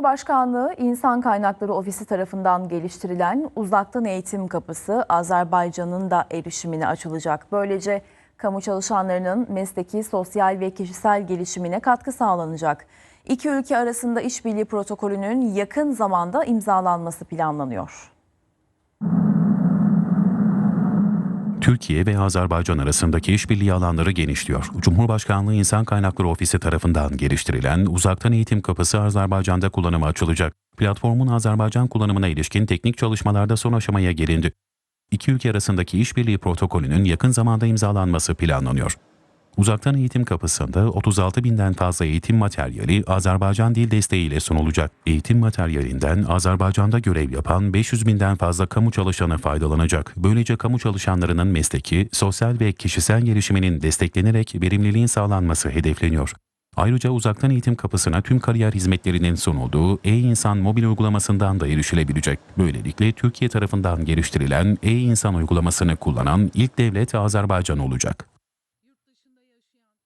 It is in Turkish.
Cumhurbaşkanlığı İnsan Kaynakları Ofisi tarafından geliştirilen uzaktan eğitim kapısı Azerbaycan'ın da erişimine açılacak. Böylece kamu çalışanlarının mesleki, sosyal ve kişisel gelişimine katkı sağlanacak. İki ülke arasında işbirliği protokolünün yakın zamanda imzalanması planlanıyor. Türkiye ve Azerbaycan arasındaki işbirliği alanları genişliyor. Cumhurbaşkanlığı İnsan Kaynakları Ofisi tarafından geliştirilen uzaktan eğitim kapısı Azerbaycan'da kullanıma açılacak. Platformun Azerbaycan kullanımına ilişkin teknik çalışmalarda son aşamaya gelindi. İki ülke arasındaki işbirliği protokolünün yakın zamanda imzalanması planlanıyor. Uzaktan eğitim kapısında 36 binden fazla eğitim materyali Azerbaycan dil desteğiyle sunulacak. Eğitim materyalinden Azerbaycan'da görev yapan 500 binden fazla kamu çalışanı faydalanacak. Böylece kamu çalışanlarının mesleki, sosyal ve kişisel gelişiminin desteklenerek verimliliğin sağlanması hedefleniyor. Ayrıca uzaktan eğitim kapısına tüm kariyer hizmetlerinin sunulduğu e-insan mobil uygulamasından da erişilebilecek. Böylelikle Türkiye tarafından geliştirilen e-insan uygulamasını kullanan ilk devlet Azerbaycan olacak.